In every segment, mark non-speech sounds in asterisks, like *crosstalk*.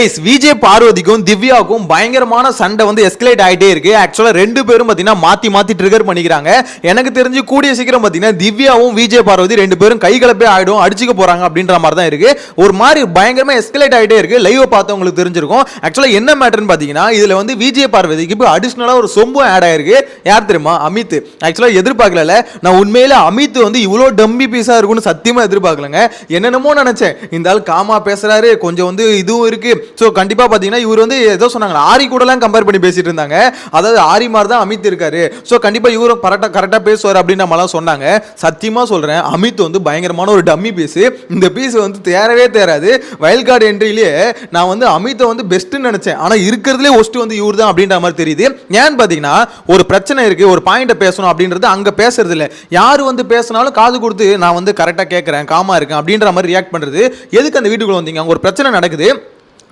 Guys, Vijay பார்வதிக்கும் திவ்யாவுக்கும் பயங்கரமான சண்டை வந்து எஸ்கலேட் ஆகிட்டே இருக்கு. ஆக்சுவலாக ரெண்டு பேரும் பார்த்தீங்கன்னா மாற்றி மாற்றி ட்ரிகர் பண்ணிக்கிறாங்க. எனக்கு தெரிஞ்சு கூடிய சீக்கிரம் பார்த்தீங்கன்னா திவ்யாவும் விஜய் பார்வதி ரெண்டு பேரும் கை கலப்பே ஆகிடும் அடிச்சுக்க போகிறாங்க அப்படின்ற மாதிரி தான் இருக்கு. ஒரு மாதிரி பயங்கரமாக எஸ்கலேட் ஆகிட்டே இருக்கு. லைவ் பார்த்தவங்களுக்கு தெரிஞ்சிருக்கும். ஆக்சுவலாக என்ன மேட்டர்னு பார்த்தீங்கன்னா இதில் வந்து விஜய் பார்வதிக்கு இப்போ அடிஷ்னலாக ஒரு சொம்பும் ஆட் ஆயிருக்கு. யார் தெரியுமா? அமித். ஆக்சுவலாக எதிர்பார்க்கல நான் உண்மையில அமித் வந்து இவ்வளோ டம்மி பீஸாக இருக்கும்னு சத்தியமாக எதிர்பார்க்கலங்க. என்னென்னமோ நினச்சேன். இந்த ஆள் காமா பேசுகிறாரு கொஞ்சம் வந்து இதுவும் இருக்குது ஸோ கண்டிப்பாக பார்த்தீங்கன்னா இவர் வந்து ஏதோ சொன்னாங்க ஆரி கூடலாம் கம்பேர் பண்ணி பேசிட்டு இருந்தாங்க. அதாவது ஆரி மாதிரி தான் அமித் இருக்காரு ஸோ கண்டிப்பாக இவரும் கரெக்டாக கரெக்டாக பேசுவார் அப்படின்னு நம்மலாம் சொன்னாங்க. சத்தியமாக சொல்கிறேன் அமித் வந்து பயங்கரமான ஒரு டம்மி பீஸு இந்த பீஸ் வந்து தேரவே தேராது வயல் கார்டு என்ட்ரிலேயே நான் வந்து அமித்தை வந்து பெஸ்ட்டுன்னு நினச்சேன். ஆனால் இருக்கிறதுலே ஒஸ்ட் வந்து இவர் தான் அப்படின்ற மாதிரி தெரியுது. ஏன்னு பார்த்தீங்கன்னா ஒரு பிரச்சனை இருக்குது ஒரு பாயிண்ட்டை பேசணும் அப்படின்றது அங்கே பேசுறது இல்லை யார் வந்து பேசினாலும் காது கொடுத்து நான் வந்து கரெக்டாக கேட்குறேன் காமா இருக்கேன் அப்படின்ற மாதிரி ரியாக்ட் பண்ணுறது எதுக்கு அந்த வீட்டுக்குள்ளே வந்தீங்க? அங்கே ஒரு பிரச்சனை நடக்குது.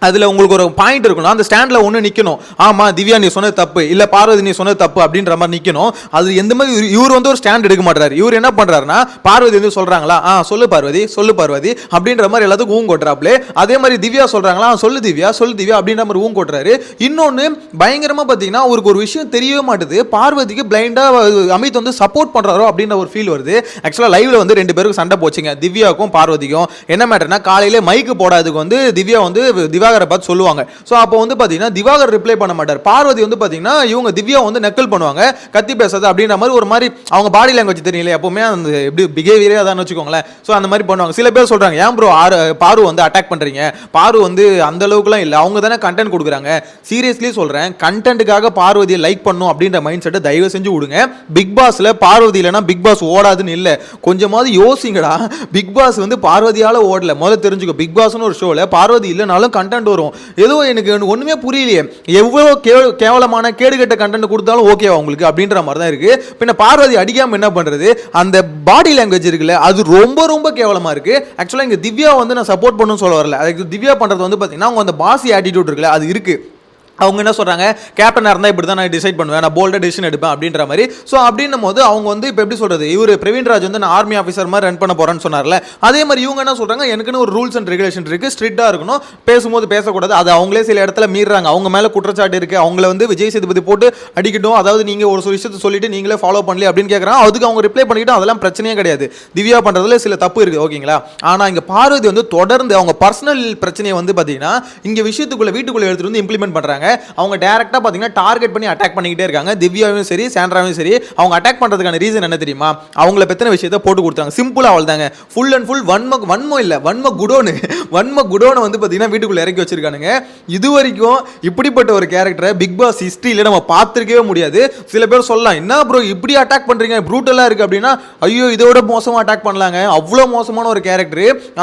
அதில் உங்களுக்கு ஒரு பாயிண்ட் இருக்கணும். அந்த ஸ்டாண்டில் ஒன்று நிற்கணும் ஆமாம் திவ்யா நீ சொன்னது தப்பு. இல்லை பார்வதி நீ சொன்னது தப்பு அப்படின்ற மாதிரி நிற்கணும் அது எந்த மாதிரி இவர் வந்து ஒரு ஸ்டாண்ட் எடுக்க மாட்டாரு இவர் என்ன பண்ணுறாருன்னா பார்வதி வந்து சொல்கிறாங்களா ஆ சொல்லு பார்வதி சொல்லு பார்வதி அப்படின்ற மாதிரி எல்லாத்துக்கும் ஊங்க கொட்டுறாப்லே அதே மாதிரி திவ்யா சொல்கிறாங்களா சொல்லு திவ்யா சொல்லு திவ்யா அப்படின்ற மாதிரி ஊங்க கொட்டுறாரு. இன்னொன்று பயங்கரமாக பார்த்தீங்கன்னா அவருக்கு ஒரு விஷயம் தெரியவே மாட்டுது. பார்வதிக்கு பிளைண்டாக அமித் வந்து சப்போர்ட் பண்ணுறாரோ அப்படின்ற ஒரு ஃபீல் வருது. ஆக்சுவலாக லைவில் வந்து ரெண்டு பேருக்கும் சண்டை போச்சுங்க. திவ்யாவுக்கும் பார்வதிக்கும். என்ன மேட்டர்னா காலையில மைக்கு போடாததுக்கு வந்து திவ்யா வந்து திவாகரை பார்த்து சொல்லுவாங்க. ஸோ அப்போ வந்து பார்த்தீங்கன்னா திவாகர் ரிப்ளை பண்ண மாட்டார். பார்வதி வந்து பார்த்தீங்கன்னா இவங்க திவ்யா வந்து நக்கல் பண்ணுவாங்க. கத்தி பேசுறது அப்படின்ற மாதிரி ஒரு மாதிரி அவங்க பாடி லாங்குவேஜ் தெரியல எப்பவுமே அந்த எப்படி பிஹேவியரே அதான் வச்சுக்கோங்களேன். ஸோ அந்த மாதிரி பண்ணுவாங்க. சில பேர் சொல்றாங்க ஏன் ப்ரோ ஆறு பாரு வந்து அட்டாக் பண்றீங்க? பாரு வந்து அந்த அளவுக்குலாம் இல்லை. அவங்க தானே கண்டென்ட் கொடுக்குறாங்க. சீரியஸ்லி சொல்றேன் கண்டென்ட்டுக்காக பார்வதியை லைக் பண்ணும் அப்படின்ற மைண்ட் செட்டை தயவு செஞ்சு விடுங்க. பிக் பாஸ்ல பார்வதி இல்லைன்னா பிக் பாஸ் ஓடாதுன்னு இல்லை. கொஞ்சமாவது யோசிங்கடா. பிக் பாஸ் வந்து பார்வதியால ஓடல. முதல்ல தெரிஞ்சுக்கோ பிக் பாஸ்னு ஒரு ஷோல பார்வதி இல்லைனாலும் கண்டென்ட் வரும். ஏதோ எனக்கு ஒண்ணுமே புரியலையே. எவ்வளோ கே கேவலமான கேடுகட்ட கண்டென்ட் கொடுத்தாலும் ஓகேவா உங்களுக்கு அப்படின்ற மாதிரி தான் இருக்கு. பின்ன பார்வதி அடிக்காமல் என்ன பண்றது? அந்த பாடி லாங்குவேஜ் இருக்குல்ல அது ரொம்ப ரொம்ப கேவலமாக இருக்கு. ஆக்சுவலா இங்கே திவ்யா வந்து நான் சப்போர்ட் பண்ணணும்னு சொல்ல வரல. அதுக்கு திவ்யா பண்றது வந்து பார்த்தீங்கன்னா அவங்க அந்த பாசி ஆட்டிடியூட் இருக்குல்ல அது இருக்குது அவங்க என்ன சொல்கிறாங்க கேப்டனாக இருந்தால் இப்படி தான் நான் டிசைட் பண்ணுவேன். நான் போல்டாக டிசிஷன் எடுப்பேன் அப்படின்ற மாதிரி. ஸோ அப்படின்னும் போது அவங்க வந்து இப்போ எப்படி சொல்கிறது இவர் பிரவீன்ராஜ் வந்து நான் ஆர்மி ஆஃபீஸர் மாதிரி ரன் பண்ண போகிறேன்னு சொன்னார்ல. அதே மாதிரி இவங்க என்ன சொல்கிறாங்க எனக்குன்னு ஒரு ரூல்ஸ் அண்ட் ரெகுலேஷன் இருக்குது ஸ்ட்ரிக்டாக இருக்கணும். பேசும்போது பேசக்கூடாது. அது அவங்களே சில இடத்துல மீறாங்க அவங்க மேலே குற்றச்சாட்டு இருக்குது அவங்கள வந்து விஜய் சேதுபதி போட்டு அடிக்கட்டும். அதாவது நீங்கள் ஒரு சில விஷயத்தை சொல்லிட்டு நீங்களே ஃபாலோ பண்ணல அப்படின்னு கேட்குறாங்க அதுக்கு அவங்க ரிப்ளை பண்ணிக்கிட்டு அதெல்லாம் பிரச்சனையே கிடையாது. திவ்யா பண்ணுறதுல சில தப்பு இருக்குது ஓகேங்களா? ஆனால் இங்கே பார்வதி வந்து தொடர்ந்து அவங்க பர்சனல் பிரச்சனையை வந்து பார்த்தீங்கன்னா இங்கே விஷயத்துக்குள்ளே வீட்டுக்குள்ளே எடுத்துட்டு வந்து இம்ப்ளிமெண்ட் பண்ணுறாங்க அவங்க டேரெக்டாக பார்த்தீங்கன்னா டார்கெட் பண்ணி அட்டாக் பண்ணிக்கிட்டே இருக்காங்க. திவ்யாவும் சரி சாண்ட்ராவையும் சரி அவங்க அட்டாக் பண்ணுறதுக்கான ரீசன் என்ன தெரியுமா? அவங்கள பற்றின விஷயத்தை போட்டு கொடுத்தாங்க சிம்பிளாக அவள் தாங்க ஃபுல் அண்ட் ஃபுல் வன்ம வன்மம் இல்லை வன்ம குடோனு *laughs* வன்ம குடோனை வந்து பார்த்தீங்கன்னா வீட்டுக்குள்ள இறக்கி வச்சிருக்கானுங்க. இது வரைக்கும் இப்படிப்பட்ட ஒரு கேரக்டரை பிக் பாஸ் ஹிஸ்ட்ரியில் நம்ம பார்த்துருக்கவே முடியாது. சில பேர் சொல்லலாம் என்ன ப்ரோ இப்படி அட்டாக் பண்ணுறீங்க ப்ரூட்டலாக இருக்குது அப்படின்னா ஐயோ இதோட மோசமாக அட்டாக் பண்ணலாங்க. அவ்வளோ மோசமான ஒரு கேரக்டர்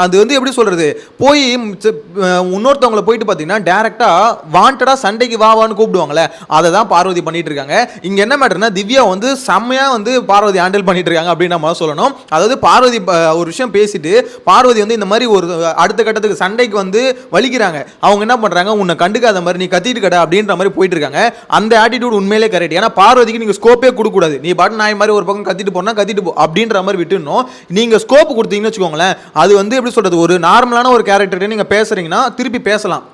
அது வந்து எப்படி சொல்கிறது போய் இன்னொருத்தவங்களை இன்னொருத்தவங்கள போயிட்டு பார்த்தீங்கன்னா டேரக்டாக வாண்டடாக சன் சண்டைக்கு வா வான்னு கூப்பிடுவாங்களே அதை தான் பார்வதி பண்ணிட்டு இருக்காங்க இங்கே என்ன மேட்டர்னா திவ்யா வந்து செம்மையாக வந்து பார்வதி ஹேண்டில் பண்ணிட்டு இருக்காங்க அப்படின்னு நம்ம சொல்லணும். அதாவது பார்வதி ஒரு விஷயம் பேசிட்டு பார்வதி வந்து இந்த மாதிரி ஒரு அடுத்த கட்டத்துக்கு சண்டைக்கு வந்து வலிக்கிறாங்க. அவங்க என்ன பண்ணுறாங்க உன்னை கண்டுக்காத மாதிரி நீ கத்திட்டு கடை அப்படின்ற மாதிரி போயிட்டு இருக்காங்க அந்த ஆட்டிடியூட் உண்மையிலே கரெக்ட் ஏன்னா பார்வதிக்கு நீங்கள் ஸ்கோப்பே கொடுக்கூடாது நீ பாட்டு நாய் மாதிரி ஒரு பக்கம் கத்திட்டு போனால் கத்திட்டு போ அப்படின்ற மாதிரி விட்டுணும் நீங்கள் ஸ்கோப் கொடுத்தீங்கன்னு வச்சுக்கோங்களேன் அது வந்து எப்படி சொல்கிறது ஒரு நார்மலான ஒரு கேரக்டர் நீங்கள் பேசுறீங்கன்னா திருப்பி பேசலாம்.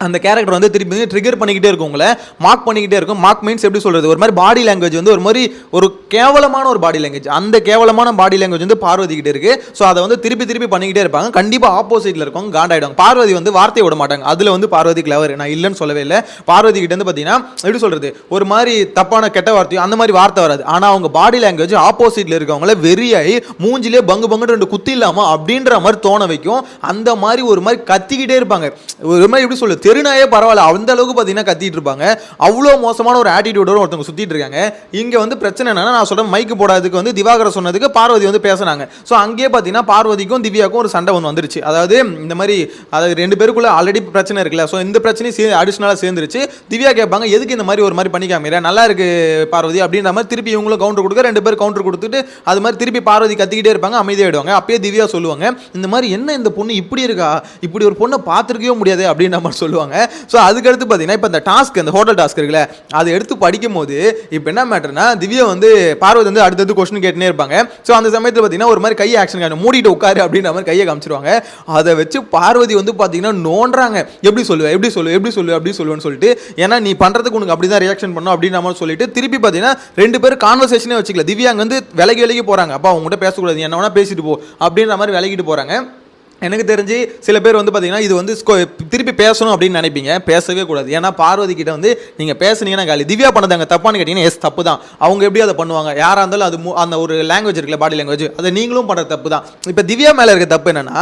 அந்த கேரக்டர் வந்து திருப்பி ட்ரிகர் பண்ணிக்கிட்டே இருக்கும் உங்களை. மார்க் பண்ணிக்கிட்டே இருக்கும். மார்க் மீன்ஸ் எப்படி சொல்கிறது ஒரு மாதிரி பாடி லாங்குவேஜ் வந்து ஒரு மாதிரி ஒரு கேவலமான ஒரு பாடி லாங்குவேஜ் அந்த கேவலமான பாடி லாங்குவேஜ் வந்து பார்வதிக்கிட்டே இருக்குது இருக்கு. ஸோ அதை வந்து திருப்பி திருப்பி பண்ணிக்கிட்டே இருப்பாங்க. கண்டிப்பாக ஆப்போசிட்டில் இருக்கவங்க காண்டாயிடுவாங்க. பார்வதி வந்து வார்த்தையை விட மாட்டாங்க. அதில் வந்து பார்வதி கிளவர் நான் இல்லைன்னு சொல்லவே இல்லை. பார்வதி கிட்ட வந்து பார்த்தீங்கன்னா எப்படி சொல்கிறது ஒரு மாதிரி தப்பான கெட்ட வார்த்தையும் அந்த மாதிரி வார்த்தை வராது. ஆனால் அவங்க பாடி லாங்குவேஜ் ஆப்போசிட்டில் இருக்கவங்கள வெறியாகி மூஞ்சிலே பங்கு பங்கு ரெண்டு குத்தி இல்லாமல் அப்படின்ற மாதிரி தோண வைக்கும். அந்த மாதிரி ஒரு மாதிரி கத்திக்கிட்டே இருப்பாங்க. ஒரு மாதிரி எப்படி சொல்லுது தெருநாயே பரவாயில்ல. அந்த அளவுக்கு பார்த்தீங்கன்னா கத்திட்டு இருப்பாங்க. அவ்வளோ மோசமான ஒரு ஆட்டிடியூடோட ஒருத்தவங்க சுற்றிட்டு இருக்காங்க. இங்கே வந்து பிரச்சனை என்னன்னா நான் சொல்கிறேன் மைக்கு போடாததுக்கு வந்து திவாகர சொன்னதுக்கு பார்வதி வந்து பேசுனாங்க. ஸோ அங்கேயே பார்த்தீங்கன்னா பார்வதிக்கும் திவ்யாக்கும் ஒரு சண்டை ஒன்று வந்துருச்சு. அதாவது இந்த மாதிரி அதாவது ரெண்டு பேருக்குள்ள ஆல்ரெடி பிரச்சனை இருக்குல்ல. ஸோ இந்த பிரச்சனையும் சே அடிஷ்னலாக சேர்ந்துருச்சு. திவ்யா கேட்பாங்க எதுக்கு இந்த மாதிரி ஒரு மாதிரி பண்ணி நல்லா இருக்கு பார்வதி அப்படின்ற மாதிரி திருப்பி இவங்களும் கவுண்டர் கொடுக்க ரெண்டு பேரும் கவுண்டர் கொடுத்துட்டு அது மாதிரி திருப்பி பார்வதி கத்திக்கிட்டே இருப்பாங்க அமைதியாகிடுவாங்க அப்பயே திவ்யா சொல்லுவாங்க இந்த மாதிரி என்ன இந்த பொண்ணு இப்படி இருக்கா? இப்படி ஒரு பொண்ணை பார்த்துருக்கவே முடியாது அப்படின்ற மாதிரி சொல்லுவாங்க. சொல்லுவாங்க ஸோ அதுக்கடுத்து பார்த்தீங்கன்னா இப்போ இந்த டாஸ்க் இந்த ஹோட்டல் டாஸ்க் இருக்குல்ல அதை எடுத்து படிக்கும் போது இப்போ என்ன மேட்டர்னா திவ்யா வந்து பார்வதி வந்து அடுத்தது கொஸ்டின் கேட்டுனே இருப்பாங்க. ஸோ அந்த சமயத்தில் பார்த்தீங்கன்னா ஒரு மாதிரி கை ஆக்ஷன் காணும் மூடிட்டு உட்காரு அப்படின்ற மாதிரி கையை காமிச்சிருவாங்க. அதை வச்சு பார்வதி வந்து பார்த்தீங்கன்னா நோண்டுறாங்க. எப்படி சொல்லுவேன் எப்படி சொல்லுவேன் எப்படி சொல்லுவேன் அப்படி சொல்லுவேன்னு சொல்லிட்டு ஏன்னா நீ பண்ணுறதுக்கு உனக்கு அப்படி தான் ரியாக்ஷன் பண்ணும் அப்படின்ற மாதிரி சொல்லிட்டு திருப்பி பார்த்தீங்கன்னா ரெண்டு பேரும் கான்வர்சேஷனே வச்சுக்கல. திவ்யா வந்து விலகி விலகி போகிறாங்க அப்பா அவங்ககிட்ட பேசக்கூடாது என்ன வேணால் பேசிட்டு போ அப்படின்ற மாதிரி விலகிட்டு போகிறாங்க எனக்கு தெரிஞ்சு சில பேர் வந்து பார்த்தீங்கன்னா இது வந்து திருப்பி பேசணும் அப்படின்னு நினைப்பீங்க. பேசவே கூடாது. ஏன்னா பார்வதி கிட்ட வந்து நீங்கள் பேசுனீங்கன்னா காலி. திவ்யா பண்ணது அங்கே தப்பான்னு கேட்டிங்கன்னா எஸ் தப்பு தான் அவங்க எப்படி அதை பண்ணுவாங்க? யாராக இருந்தாலும் அது மு- அந்த ஒரு லாங்குவேஜ் இருக்குல்ல பாடி லாங்குவேஜ் அதை நீங்களும் பண்ணுற தப்பு தான் இப்போ திவ்யா மேலே இருக்க தப்பு என்னன்னா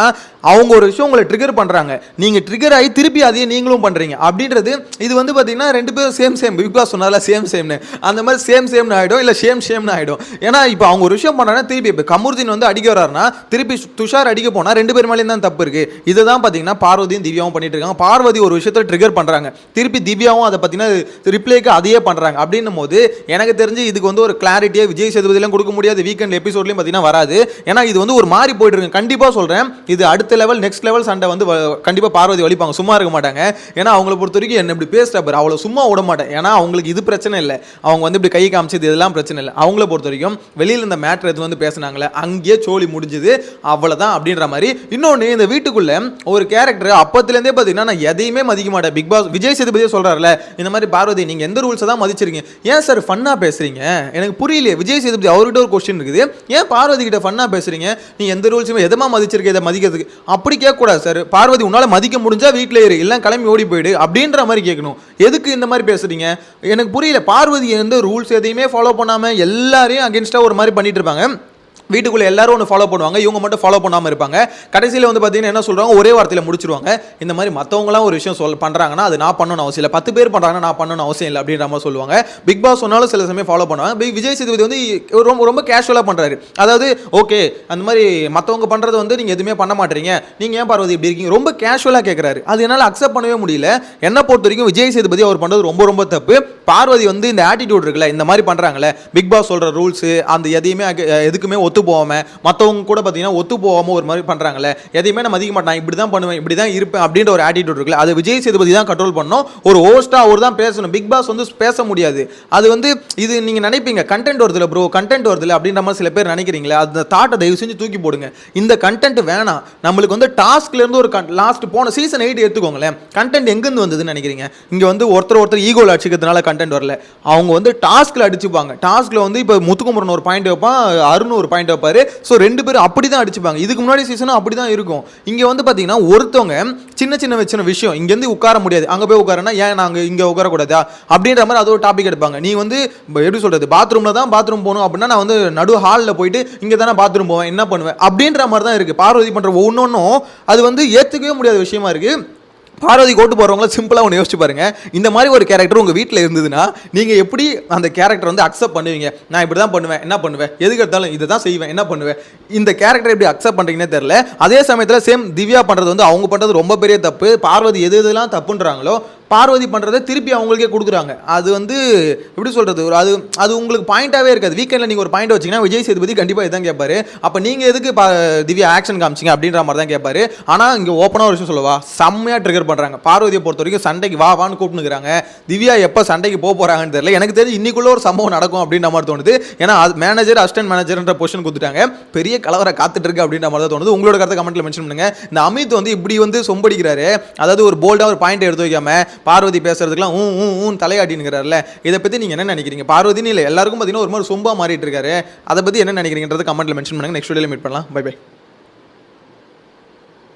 அவங்க ஒரு விஷயம் உங்களை ட்ரிகர் பண்ணுறாங்க நீங்கள் ட்ரிகர் ஆகி திருப்பி அதையே நீங்களும் பண்ணுறீங்க அப்படின்றது இது வந்து பார்த்தீங்கன்னா ரெண்டு பேரும் சேம் சேம் பிக் பாஸ் சொன்னால சேம் சேம்னு அந்த மாதிரி சேம் சேம்னு ஆகிடும் இல்லை சேம் சேம்னு ஆகிடும் ஏன்னா இப்போ அவங்க ஒரு விஷயம் பண்ணுறாங்கன்னா திருப்பி இப்போ கமருதீன் வந்து அடிக்க வர்றாருன்னா திருப்பி துஷார் அடிக்க போனால் ரெண்டு பேர் மேலேயும் தான் தப்பு இருக்கு. இதுதான் பார்த்தீங்கன்னா பார்வதியும் திவ்யாவும் பண்ணிட்டு இருக்காங்க. பார்வதி ஒரு விஷயத்தை ட்ரிகர் பண்ணுறாங்க திருப்பி திவ்யாவும் அதை பார்த்தீங்கன்னா ரிப்ளைக்கு அதையே பண்ணுறாங்க அப்படின்னும் போது எனக்கு தெரிஞ்சு இதுக்கு வந்து ஒரு கிளாரிட்டியாக விஜய் சேதுபதியெல்லாம் கொடுக்க முடியாது. வீக்கெண்ட் எபிசோட்லையும் பார்த்தீங்கன்னா வராது. ஏன்னா இது வந்து ஒரு மாறி போயிட்டு இருக்கு. கண்டிப்பாக சொல்கிறேன் இது அடுத்த லெவல் நெக்ஸ்ட் லெவல் சண்டை வந்து கண்டிப்பாக பார்வதி வலிப்பாங்க. சும்மா இருக்க மாட்டாங்க. ஏன்னா அவங்கள பொறுத்த வரைக்கும் என்ன இப்படி பேசுகிற பாரு. அவ்வளோ சும்மா விட மாட்டேன். ஏன்னா அவங்களுக்கு இது பிரச்சனை இல்லை. அவங்க வந்து இப்படி கை காமிச்சது இதெல்லாம் பிரச்சனை இல்லை. அவங்கள பொறுத்த வரைக்கும் வெளியில் இந்த மேட்ரு எது வந்து பேசினாங்களே அங்கேயே சோழி முடிஞ்சது. அவ்வளோதான் அப்படின்ற மாதிரி. இன்னொரு இன்னொன்று இந்த வீட்டுக்குள்ள ஒரு கேரக்டர் அப்பத்துலேருந்தே பார்த்தீங்கன்னா நான் எதையுமே மதிக்க மாட்டேன். பிக் பாஸ் விஜய் சேதுபதியே சொல்கிறாருல இந்த மாதிரி பார்வதி நீங்கள் எந்த ரூல்ஸை தான் மதிச்சிருங்க ஏன் சார் ஃபன்னாக பேசுகிறீங்க எனக்கு புரியலையே விஜய் சேதுபதி அவர்கிட்ட ஒரு கொஸ்டின் இருக்குது. ஏன் பார்வதி கிட்ட ஃபன்னாக பேசுகிறீங்க நீ எந்த ரூல்ஸுமே எதமாக மதிச்சிருக்க இதை மதிக்கிறதுக்கு? அப்படி கேட்கக்கூடாது சார் பார்வதி உன்னால் மதிக்க முடிஞ்சா வீட்டில் இரு இல்லை கிளம்பி ஓடி போயிடு அப்படின்ற மாதிரி கேட்கணும். எதுக்கு இந்த மாதிரி பேசுகிறீங்க எனக்கு புரியல பார்வதி எந்த ரூல்ஸ் எதையுமே ஃபாலோ பண்ணாமல் எல்லாரையும் அகேன்ஸ்டாக ஒரு மாதிரி பண்ணிட்டு இருப்பாங்க. வீட்டுக்குள்ளே எல்லாரும் ஒன்று ஃபாலோ பண்ணுவாங்க. இவங்க மட்டும் ஃபாலோ பண்ணாமல் இருப்பாங்க. கடைசியில் வந்து பார்த்தீங்கன்னா என்ன சொல்கிறாங்க ஒரே வார்த்தையில் முடிச்சிருவாங்க. இந்த மாதிரி மற்றவங்களாம் ஒரு விஷயம் சொல் பண்ணுறாங்கன்னா அது நான் பண்ணணும் அவசியம் இல்லை. பத்து பேர் பண்ணுறாங்கன்னா நான் பண்ணணும் அவசியம் இல்லை அப்படின்ற மாதிரி சொல்லுவாங்க. பிக் பாஸ் சொன்னாலும் சில சமயம் ஃபாலோ பண்ணுவாங்க. பிக் விஜய் சேதுபதி வந்து ரொம்ப ரொம்ப கேஷுவலாக பண்ணுறாரு அதாவது ஓகே அந்த மாதிரி மற்றவங்க பண்ணுறது வந்து நீங்கள் எதுவுமே பண்ண மாட்டீங்க. நீங்கள் ஏன் பார்வதி இப்படி இருக்கீங்க? ரொம்ப கேஷுவலாக கேட்குறாரு அது என்னால் அக்செப்ட் பண்ணவே முடியல. என்ன பொறுத்த வரைக்கும் விஜய் சேதுபதி அவர் பண்ணுறது ரொம்ப ரொம்ப தப்பு. பார்வதி வந்து இந்த ஆட்டிடியூட் இருக்குல்ல இந்த மாதிரி பண்ணுறாங்களே பிக் பாஸ் சொல்கிற ரூல்ஸு அந்த எதையுமே எதுக்குமே ஒத்து போகாமல் மற்றவங்க கூட பார்த்தீங்கன்னா ஒத்து போகாமல் ஒரு மாதிரி பண்ணுறாங்களே எதையுமே நான் மதிக்க மாட்டேன் இப்படி தான் பண்ணுவேன் இப்படி தான் இருப்பேன் அப்படின்ற ஒரு ஆட்டிடியூட் இருக்குல்ல அது விஜய் சேதுபதி தான் கண்ட்ரோல் பண்ணணும் ஒரு ஹோஸ்ட்டாக அவர் தான் பேசணும். பிக் பாஸ் வந்து பேச முடியாது. அது வந்து இது நீங்கள் நினைப்பீங்க கண்டென்ட் வருதுல ப்ரோ கண்டென்ட் வருதுல அப்படின்ற மாதிரி சில பேர் நினைக்கிறீங்களே அந்த தாட்டை தயவு செஞ்சு தூக்கி போடுங்க. இந்த கண்டென்ட் வேணாம். நம்மளுக்கு வந்து டாஸ்க்லேருந்து ஒரு லாஸ்ட் போன சீசன் எயிட் எடுத்துக்கோங்களேன் கண்டென்ட் எங்கேருந்து வந்ததுன்னு நினைக்கிறீங்க? இங்கே வந்து ஒருத்தர் ஒருத்தர் ஈகோல அடிச்சுக்கிறதுனால கண்டென்ட் வரல. அவங்க வந்து டாஸ்கில் அடிச்சுப்பாங்க. டாஸ்கில் வந்து இப்போ முத்துக்குமரன் ஒரு பாயிண்ட் வைப்பான் அருண் ஒரு பாயிண்ட் வைப்பார். ஸோ ரெண்டு பேரும் அப்படி தான் அடிச்சுப்பாங்க. இதுக்கு முன்னாடி சீசனும் அப்படி தான் இருக்கும். இங்கே வந்து பார்த்தீங்கன்னா ஒருத்தவங்க சின்ன சின்ன வச்சின விஷயம் இங்கேருந்து உட்கார முடியாது. அங்கே போய் உட்காரனா ஏன் நாங்கள் இங்கே உட்காரக்கூடாதா? அப்படின்ற மாதிரி அது ஒரு டாபிக் எடுப்பாங்க. நீ வந்து எப்படி சொல்கிறது பாத்ரூமில் தான் பாத்ரூம் போகணும். அப்படின்னா நான் வந்து நடு ஹாலில் போயிட்டு இங்கே தானே பாத்ரூம் போவேன். என்ன பண்ணுவேன்? அப்படின்ற மாதிரி தான் இருக்குது பார்வதி பண்ணுற ஒவ்வொன்றும் அது வந்து ஏற்றுக்கவே முடியாத விஷயமா இருக்குது பார்வதி கோட்டு போகிறவங்கள சிம்பிளாக ஒன்று யோசிச்சு பாருங்க. இந்த மாதிரி ஒரு கேரக்டர் உங்கள் வீட்டில் இருந்ததுன்னா நீங்கள் எப்படி அந்த கேரக்டர் வந்து அக்செப்ட் பண்ணுவீங்க? நான் இப்படி தான் பண்ணுவேன் என்ன பண்ணுவேன்? எதுக்கு எடுத்தாலும் இதை தான் செய்வேன் என்ன பண்ணுவேன்? இந்த கேரக்டர் எப்படி அக்செப்ட் பண்ணுறீங்கன்னே தெரில அதே சமயத்தில் சேம் திவ்யா பண்ணுறது வந்து அவங்க பண்ணுறது ரொம்ப பெரிய தப்பு. பார்வதி எது எதுலாம் தப்புன்றாங்களோ பார்வதி பண்ணுறதை திருப்பி அவங்களுக்கே கொடுக்குறாங்க. அது வந்து எப்படி சொல்கிறது ஒரு அது அது உங்களுக்கு பாயிண்ட்டாகவே இருக்காது. வீக்கெண்டில் நீங்கள் ஒரு பாயிண்ட் வச்சிங்கன்னா விஜய் சேதுபதி கண்டிப்பாக இதான் கேட்பாரு அப்போ நீங்கள் எதுக்கு பா திவ்யா ஆக்ஷன் காமிச்சிங்க அப்படின்ற மாதிரி தான் கேட்பாரு ஆனால் இங்கே ஓப்பனாக ஒரு விஷயம் சொல்லவா? செம்மையாக ட்ரிகர் பண்ணுறாங்க பார்வதியை பொறுத்த வரைக்கும் சண்டைக்கு வா வான்னு கூப்பிட்டுக்கிறாங்க திவ்யா எப்போ சண்டைக்கு போக போகிறாங்கன்னு தெரியல. எனக்கு தெரிஞ்சு இன்னைக்குள்ள ஒரு சம்பவம் நடக்கும் அப்படின்ற மாதிரி தோணுது. ஏன்னா மேனேஜர் அசிஸ்டன்ட் மேனேஜர்ன்ற பொசிஷன் கொடுத்துட்டாங்க. பெரிய கலவரை காத்துட்டு இருக்கு அப்படின்ற மாதிரி தான் தோணுது. உங்களோட கருத்தை கமெண்ட்டில் மென்ஷன் பண்ணுங்க. இந்த அமித் வந்து இப்படி வந்து சொம்படிக்கிறாரு. அதாவது ஒரு போல்டாக ஒரு பாயிண்ட் எடுத்து வைக்காமல் பார்வதி பேசுறதுக்குலாம் ஊ ஊ ஊன் தலையாட்டினுங்கிறாருல இதை பற்றி நீங்கள் என்ன நினைக்கிறீங்க? பார்வதின்னு இல்லை எல்லாருக்கும் பார்த்தீங்கன்னா ஒரு மாதிரி சொம்பாக மாறிட்டு இருக்காரு. அதை பற்றி என்ன நினைக்கிறீங்கன்றது கமெண்ட்டில் மென்ஷன் பண்ணுங்கள் நெக்ஸ்ட் வீடியோவில் மீட் பண்ணலாம். By by